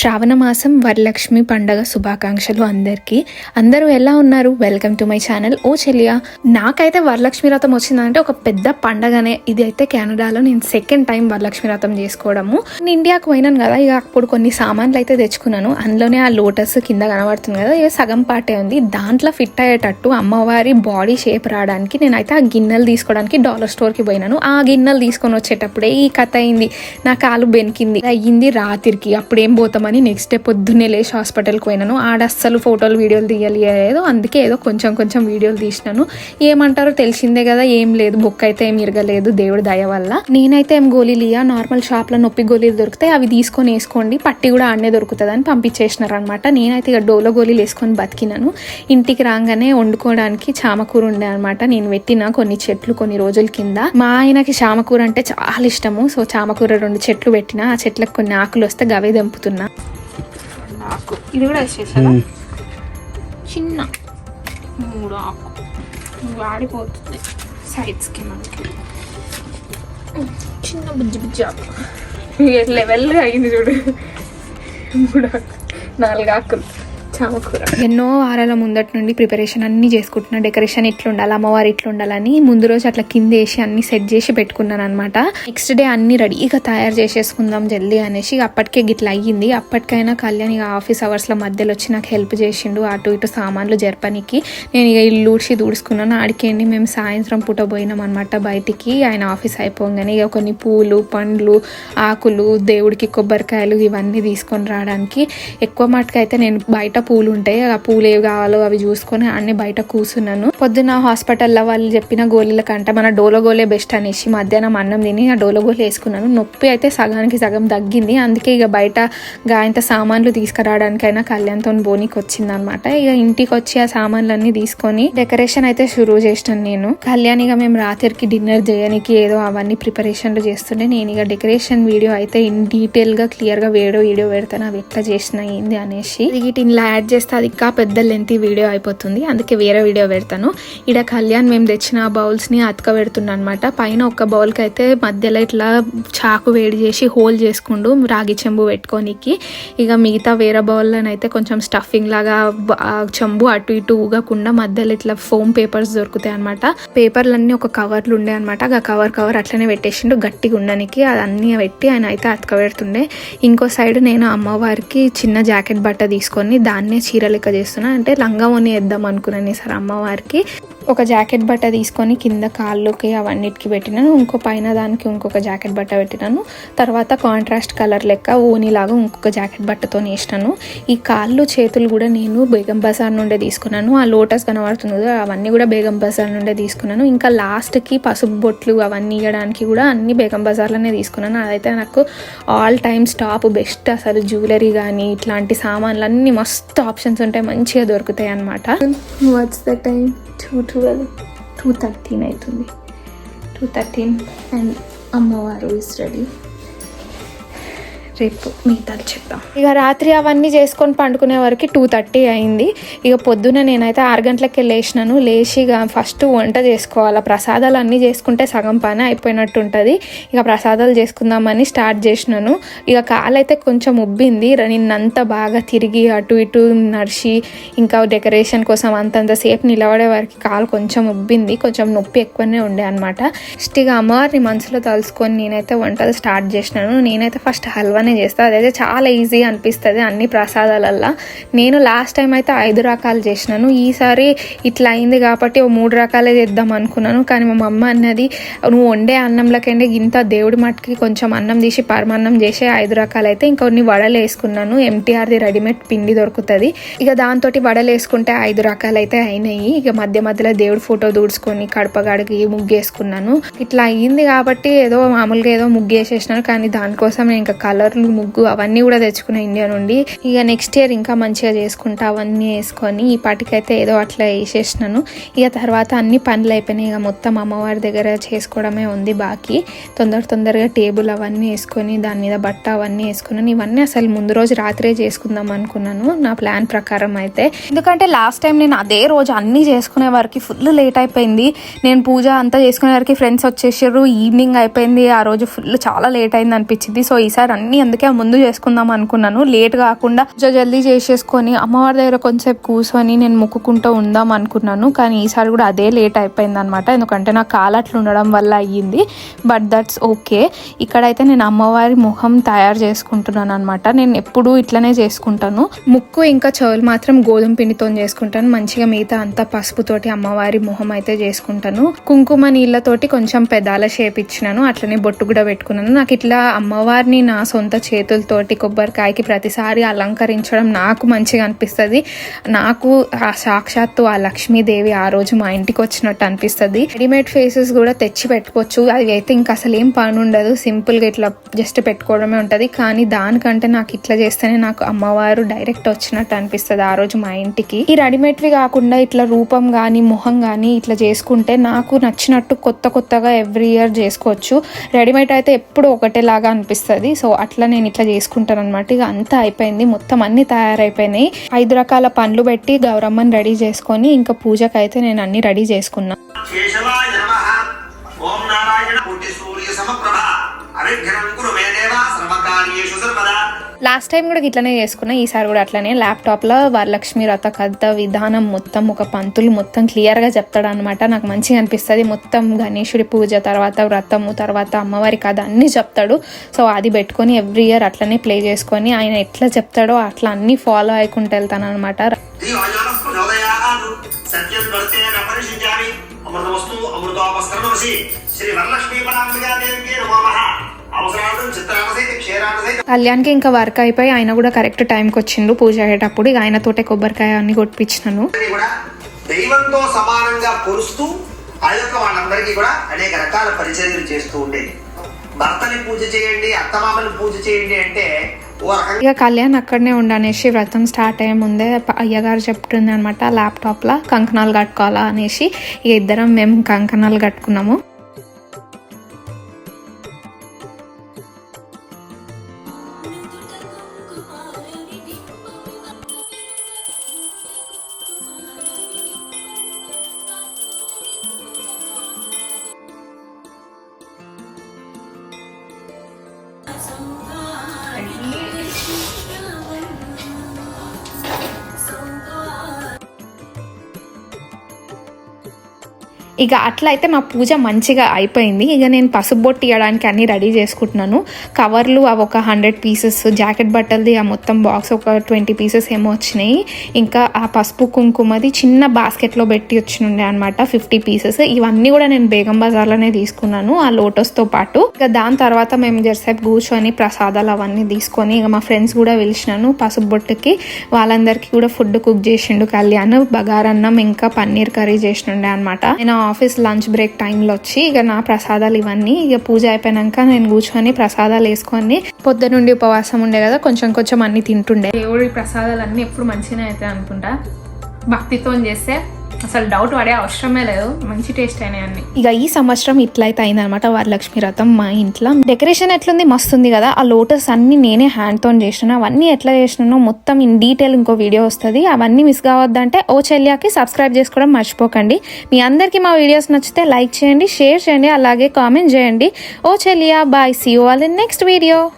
శ్రావణ మాసం వరలక్ష్మి పండగ శుభాకాంక్షలు అందరికీ. అందరూ ఎలా ఉన్నారు? వెల్కమ్ టు మై ఛానల్ ఓ చెల్లియా నాకైతే వరలక్ష్మి వ్రతం వచ్చిందంటే ఒక పెద్ద పండగనే. ఇది అయితే కెనడాలో నేను సెకండ్ టైం వరలక్ష్మి వ్రతం చేసుకోవడము. నేను ఇండియాకు పోయినాను కదా ఇక అప్పుడు కొన్ని సామాన్లు అయితే తెచ్చుకున్నాను. అందులోనే ఆ లోటస్ కింద కనబడుతుంది కదా ఇక సగం పాటే ఉంది. దాంట్లో ఫిట్ అయ్యేటట్టు అమ్మవారి బాడీ షేప్ రావడానికి నేనైతే ఆ గిన్నెలు తీసుకోవడానికి డాలర్ స్టోర్కి పోయినాను. ఆ గిన్నెలు తీసుకొని వచ్చేటప్పుడే ఈ కథ అయింది. నా కాలు బెనికింది. అయ్యింది రాత్రికి. అప్పుడు ఏం అని నెక్స్ట్ డే పొద్దున్నే లేచి హాస్పిటల్కి పోయినాను. ఆడ అస్సలు ఫోటోలు వీడియోలు తీయలేదు అందుకే ఏదో కొంచెం కొంచెం వీడియోలు తీసినాను. ఏమంటారో తెలిసిందే కదా ఏం లేదు బుక్ అయితే ఏం ఇరగలేదు దేవుడి దయ వల్ల. నేనైతే ఏం గోళీలు ఇయ్య నార్మల్ షాప్లో నొప్పి గోళీలు దొరుకుతాయి అవి తీసుకొని వేసుకోండి. పట్టి కూడా ఆడనే దొరుకుతుంది అని పంపించేసినారు అనమాట నేనైతే ఇక డోలో గోళీలు వేసుకొని బతికినాను. ఇంటికి రాగానే వండుకోవడానికి చామకూర ఉండే అనమాట. నేను పెట్టిన కొన్ని చెట్లు కొన్ని రోజుల కింద. మా ఆయనకి చామకూర అంటే చాలా ఇష్టము. సో చామకూర రెండు చెట్లు పెట్టిన ఆ చెట్లకు కొన్ని ఆకులు వస్తే గవే దంపుతున్నా. ఆకు. ఇది కూడా వేసేసారా? చిన్న మూడు ఆకు. వాడిపోతుంది సైడ్స్కి మనకి. చిన్న బుజ్జి బుజ్జి ఆకు. లెవెల్గా అయింది చూడు. మూడు ఆకు. నాలుగు ఆకులు. చామకూర ఎన్నో వారాల ముందటి నుండి ప్రిపరేషన్ అన్ని చేసుకుంటున్నా. డెకరేషన్ ఇట్లా ఉండాలి అమ్మవారు ఇట్లా ఉండాలని ముందు రోజు అట్లా కింద వేసి అన్ని సెట్ చేసి పెట్టుకున్నాను అనమాట నెక్స్ట్ డే అన్ని రెడీగా తయారు చేసేసుకుందాం జల్దీ అనేసి అప్పటికే గిట్లా అయ్యింది. అప్పటికైనా కళ్యాణ్ ఇక ఆఫీస్ అవర్స్లో మధ్యలో వచ్చి నాకు హెల్ప్ చేసిండు అటు ఇటు సామాన్లు జరపనికి. నేను ఇక ఇల్లు ఊడ్చి దూడుచుకున్నాను. ఆడికేండి మేము సాయంత్రం పూట పోయినాం అనమాట బయటికి. ఆయన ఆఫీస్ అయిపోగానే ఇక కొన్ని పూలు పండ్లు ఆకులు దేవుడికి కొబ్బరికాయలు ఇవన్నీ తీసుకొని రావడానికి. ఎక్కువ మటుకైతే నేను బయట పూలు ఉంటాయి ఆ పూలు ఏవి కావాలో అవి చూసుకొని అన్ని బయట కూర్చున్నాను. పొద్దున హాస్పిటల్లో వాళ్ళు చెప్పిన గోళీల కంటే మన డోలోగోలే బెస్ట్ అనేసి మధ్యాహ్నం అన్నం తిని ఆ డోలోగోలు వేసుకున్నాను. నొప్పి అయితే సగానికి సగం తగ్గింది. అందుకే ఇక బయట గాయంత సామాన్లు తీసుకురావడానికైనా కళ్యాణ్తో బోనికి వచ్చింది అనమాట ఇక ఇంటికి వచ్చి ఆ సామాన్లన్నీ తీసుకొని డెకరేషన్ అయితే షురూ చేసినాను నేను. కళ్యాణ్ ఇక మేము రాత్రికి డిన్నర్ చేయడానికి ఏదో అవన్నీ ప్రిపరేషన్లు చేస్తుంటే నేను ఇక డెకరేషన్ వీడియో అయితే ఇన్ డీటెయిల్గా క్లియర్గా వేడో వీడియో పెడతాను. అవి ఎట్లా చేసిన ఏంది అనేసి. ఇది ఇలా యాడ్ చేస్తే అది ఇంకా పెద్ద లెంత్ వీడియో అయిపోతుంది. అందుకే వేరే వీడియో పెడతాను. ఇక్కడ కళ్యాణ్ మేము తెచ్చిన బౌల్స్ని అతక పెడుతున్నా అనమాట పైన ఒక బౌల్కి అయితే మధ్యలో ఇట్లా చాకు వేడి చేసి హోల్ చేసుకుంటూ రాగి చెంబు పెట్టుకోనికి. ఇక మిగతా వేరే బౌల్లోనైతే కొంచెం స్టఫింగ్ లాగా చెంబు అటు ఇటు ఊగకుండా మధ్యలో ఇట్లా ఫోమ్ పేపర్స్ దొరుకుతాయి అనమాట పేపర్లన్నీ ఒక కవర్లు ఉండే అనమాట ఆ కవర్ కవర్ అట్లనే పెట్టేసిండు. గట్టిగా ఉండడానికి అన్నీ పెట్టి ఆయన అయితే అతక పెడుతుండే. ఇంకో సైడ్ నేను అమ్మవారికి చిన్న జాకెట్ బట్ట తీసుకొని దాని దాన్నే చీర లెక్క చేస్తున్నా. అంటే లంగావోని వేద్దాం అనుకున్నాను సార్ అమ్మవారికి. ఒక జాకెట్ బట్ట తీసుకొని కింద కాళ్ళకి అవన్నిటికి పెట్టినాను. ఇంకో పైన దానికి ఇంకొక జాకెట్ బట్ట పెట్టినాను. తర్వాత కాంట్రాస్ట్ కలర్ లెక్క ఓనీలాగా ఇంకొక జాకెట్ బట్టతో వేసినాను ఈ కాళ్ళు చేతులు కూడా నేను బేగం బజార్ నుండే తీసుకున్నాను. ఆ లోటస్ కనబడుతుంది అవన్నీ కూడా బేగం బజార్ నుండే తీసుకున్నాను. ఇంకా లాస్ట్కి పసుపు బొట్లు అవన్నీ ఇవ్వడానికి కూడా అన్ని బేగం బజార్లోనే తీసుకున్నాను. అదైతే నాకు ఆల్ టైమ్ స్టాప్ బెస్ట్ అసలు జ్యువెలరీ కానీ ఇట్లాంటి సామాన్లు అన్నీ మస్తు ఆప్షన్స్ ఉంటాయి మంచిగా దొరుకుతాయి అనమాట what's the time two twelve two thirteen అవుతుంది టూ థర్టీన్ అండ్ అమ్మవారు ఇస్ రెడీ రేపు మిగతాది చెప్తాం ఇక రాత్రి అవన్నీ చేసుకొని పండుకునే వరకు టూ థర్టీ అయింది. ఇక పొద్దున నేనైతే ఆరు గంటలకే లేచినాను. లేచి ఇక ఫస్ట్ వంట చేసుకోవాలి. ప్రసాదాలు అన్నీ చేసుకుంటే సగం పని అయిపోయినట్టు ఉంటుంది. ఇక ప్రసాదాలు చేసుకుందామని స్టార్ట్ చేసినాను. ఇక కాలైతే కొంచెం ఉబ్బింది. నిన్నంత నిన్నంతా బాగా తిరిగి అటు ఇటు నడిచి ఇంకా డెకరేషన్ కోసం అంతంత సేపు నిలబడే వరకు కాలు కొంచెం ఉబ్బింది. కొంచెం నొప్పి ఎక్కువనే ఉండే అనమాట ఇక అమ్మవారిని మనసులో తలుసుకొని నేనైతే వంటలు స్టార్ట్ చేసినాను. నేనైతే ఫస్ట్ హల్వానే చేస్తాను అదైతే చాలా ఈజీ అనిపిస్తుంది అన్ని ప్రసాదాలల్లో. నేను లాస్ట్ టైం అయితే ఐదు రకాలు చేసినాను. ఈసారి ఇట్లా అయింది కాబట్టి ఓ మూడు రకాలే చేద్దాం అనుకున్నాను. కానీ మా అమ్మ అన్నది నువ్వు వండే అన్నంలోకంటే ఇంత దేవుడి మట్టుకి కొంచెం అన్నం తీసి పరమాన్నం చేసి ఐదు రకాలు అయితే ఇంకొన్ని వడలు వేసుకున్నాను. ఎంటీఆర్ది రెడీమేడ్ పిండి దొరుకుతుంది. ఇక దాంతో వడలు వేసుకుంటే ఐదు రకాలు అయితే అయినాయి. ఇక మధ్య మధ్యలో దేవుడి ఫోటో దూడ్చుకొని కడపగాడికి ముగ్గు వేసుకున్నాను. ఇట్లా అయ్యింది కాబట్టి ఏదో మామూలుగా ఏదో ముగ్గు వేసేసినాను. కానీ దానికోసం నేను ఇంకా కలర్లు ముగ్గు అవన్నీ కూడా తెచ్చుకున్నా ఇండియా నుండి. ఇక నెక్స్ట్ ఇయర్ ఇంకా మంచిగా చేసుకుంటా అవన్నీ వేసుకొని ఈ పాటికైతే ఏదో అట్లా వేసేసినాను. ఇక తర్వాత అన్ని పనులు అయిపోయినాయి. ఇక మొత్తం అమ్మవారి దగ్గర చేసుకోవడమే ఉంది బాకీ. తొందర తొందరగా టేబుల్ అవన్నీ వేసుకొని దాని మీద బట్ట అవన్నీ వేసుకున్నాను ఇవన్నీ అసలు ముందు రోజు రాత్రే చేసుకుందాం అనుకున్నాను నా ప్లాన్ ప్రకారం అయితే. ఎందుకంటే లాస్ట్ టైం నేను అదే రోజు అన్నీ చేసుకునే వరకు ఫుల్ లేట్ అయిపోయింది. నేను పూజ అంతా చేసుకునే వరకు ఫ్రెండ్స్ వచ్చేసారు ఈవినింగ్ అయిపోయింది. ఆ రోజు ఫుల్ చాలా లేట్ అయింది అనిపించింది. సో ఈసారి అన్ని అందుకే ముందు చేసుకుందాం అనుకున్నాను. లేట్ కాకుండా కొంచెం జల్దీ చేసేసుకొని అమ్మవారి దగ్గర కొంచెంసేపు కూర్చొని నేను మొక్కుకుంటూ ఉందాం అనుకున్నాను. కానీ ఈసారి కూడా అదే లేట్ అయిపోయింది అనమాట ఎందుకంటే నాకు కాలు అట్లా ఉండడం వల్ల అయ్యింది. బట్ దట్స్ ఓకే ఇక్కడైతే నేను అమ్మవారి ముఖం తయారు చేసుకుంటున్నాను అనమాట నేను ఎప్పుడూ ఇట్లనే చేసుకుంటాను. ముక్కు ఇంకా చెవులు మాత్రం గోధుమ పిండితో చేసుకుంటాను. మంచిగా మిగతా అంతా పసుపుతోటి అమ్మవారి ముఖం అయితే చేసుకుంటాను. కుంకుమ నీళ్ళతోటి కొంచెం పెదాల షేప్ ఇచ్చినాను. అట్లనే బొట్టు కూడా పెట్టుకున్నాను. నాకు ఇట్లా అమ్మవారిని నా సొంత చేతులతోటి కొబ్బరికాయకి ప్రతిసారి అలంకరించడం నాకు మంచిగా అనిపిస్తుంది. నాకు ఆ సాక్షాత్తు ఆ లక్ష్మీదేవి ఆ రోజు మా ఇంటికి వచ్చినట్టు అనిపిస్తుంది. రెడీమేడ్ ఫేసెస్ కూడా తెచ్చి పెట్టుకోవచ్చు. అది అయితే ఇంకా అసలు ఏం పని ఉండదు. సింపుల్గా ఇట్లా జస్ట్ పెట్టుకోవడమే ఉంటుంది. కానీ దానికంటే నాకు ఇట్లా చేస్తేనే నాకు అమ్మవారు డైరెక్ట్ వచ్చినట్టు అనిపిస్తుంది ఆ రోజు మా ఇంటికి. ఈ రెడీమేడ్వి కాకుండా ఇట్లా రూపం కానీ మొహం కానీ ఇట్లా చేసుకుంటే నాకు నచ్చినట్టు కొత్త కొత్తగా ఎవ్రీ ఇయర్ చేసుకోవచ్చు. రెడీమేడ్ అయితే ఎప్పుడు ఒకటేలాగా అనిపిస్తుంది. సో అట్లా నేను ఇట్లా చేసుకుంటాను అనమాట ఇక అంతా అయిపోయింది. మొత్తం అన్ని తయారైపోయినాయి. ఐదు రకాల పండ్లు పెట్టి గౌరమ్మని రెడీ చేసుకొని ఇంకా పూజకైతే నేను అన్ని రెడీ చేసుకున్నా. ఓం నారాయణ. సూర్య సమప్రభ. లాస్ట్ టైం కూడా ఇట్లనే చేసుకున్నా ఈసారి కూడా అట్లనే. ల్యాప్టాప్లో వరలక్ష్మి రథ కథ విధానం మొత్తం ఒక పంతులు మొత్తం క్లియర్గా చెప్తాడు అనమాట నాకు మంచిగా అనిపిస్తుంది. మొత్తం గణేశుడి పూజ తర్వాత వ్రతము తర్వాత అమ్మవారి కథ అన్నీ చెప్తాడు. సో అది పెట్టుకొని ఎవ్రీ ఇయర్ అట్లనే ప్లే చేసుకొని ఆయన ఎట్లా చెప్తాడో అట్లా అన్నీ ఫాలో అయ్యకుంటూ వెళ్తాను అనమాట శ్రీ వరలక్ష్మీ పరాంబికా దేవికి నమః. కళ్యాణ్కి ఇంకా వర్క్ అయిపోయి ఆయన కూడా కరెక్ట్ టైంకి వచ్చిండు పూజ అయ్యేటప్పుడు. ఇక ఆయనతోటే కొబ్బరికాయ అన్ని కొట్టించినాను దైవంతో సమానంగా కొలుస్తూ ఆ యొక్క వాళ్ళందరికీ కూడా అనేక రకాల పరిచర్యలు చేస్తూ ఉండేది. భర్తని పూజ చేయండి అత్తమామని పూజ చేయండి అంటే ఇక కళ్యాణ్ అక్కడనే ఉండనేసి వ్రతం స్టార్ట్ అయ్యే ముందే అయ్యగారు చెప్తుంది అనమాట ల్యాప్టాప్లో కంకణాలు కట్టుకోవాలా అనేసి. ఇక ఇద్దరం మేము కంకణాలు కట్టుకున్నాము. ఇక అట్లయితే మా పూజ మంచిగా అయిపోయింది. ఇక నేను పసుపు బొట్టు ఇవ్వడానికి అన్ని రెడీ చేసుకుంటున్నాను. కవర్లు అవి ఒక హండ్రెడ్ పీసెస్ జాకెట్ బట్టలది ఆ మొత్తం బాక్స్ ఒక ట్వంటీ పీసెస్ ఏమో వచ్చినాయి. ఇంకా ఆ పసుపు కుంకుమది చిన్న బాస్కెట్లో పెట్టి వచ్చినుండే అనమాట ఫిఫ్టీ పీసెస్. ఇవన్నీ కూడా నేను బేగం బజార్లోనే తీసుకున్నాను ఆ లోటస్తో పాటు. ఇక దాని తర్వాత మేము జరసేపు కూర్చొని ప్రసాదాలు అవన్నీ తీసుకొని ఇక మా ఫ్రెండ్స్ కూడా పిలిచినాను పసుపు బొట్టుకి. వాళ్ళందరికీ కూడా ఫుడ్ కుక్ చేసిండు కళ్యాణ్ బగారన్నం ఇంకా పన్నీర్ కర్రీ చేసిండే అనమాట నేను ఆఫీస్ లంచ్ బ్రేక్ టైంలో వచ్చి ఇక నా ప్రసాదాలు ఇవన్నీ ఇక పూజ అయిపోయాక నేను కూర్చొని ప్రసాదాలు వేసుకొని పొద్దునుండి ఉపవాసం ఉండే కదా కొంచెం కొంచెం అన్ని తింటుండే. దేవుడి ప్రసాదాలు అన్ని ఎప్పుడు మంచిగానే అవుతాయి అనుకుంటా. భక్తితో చేస్తే అసలు డౌట్ పడే అవసరమే లేదు. మంచి టేస్ట్ అయినాయి అన్ని. ఇక ఈ సంవత్సరం ఇట్లయితే అయిందనమాట వరలక్ష్మి రథం మా ఇంట్లో. డెకరేషన్ ఎట్లుంది? మస్తు ఉంది కదా. ఆ లోటస్ అన్ని నేనే హ్యాండ్తో చేసిన అవన్నీ ఎట్లా చేసినానో మొత్తం ఇన్ డీటెయిల్ ఇంకో వీడియో వస్తుంది. అవన్నీ మిస్ కావద్దంటే ఓ చెల్లియాకి సబ్స్క్రైబ్ చేసుకోవడం మర్చిపోకండి. మీ అందరికీ మా వీడియోస్ నచ్చితే లైక్ చేయండి షేర్ చేయండి అలాగే కామెంట్ చేయండి. ఓ Chelliya bye see you all in next video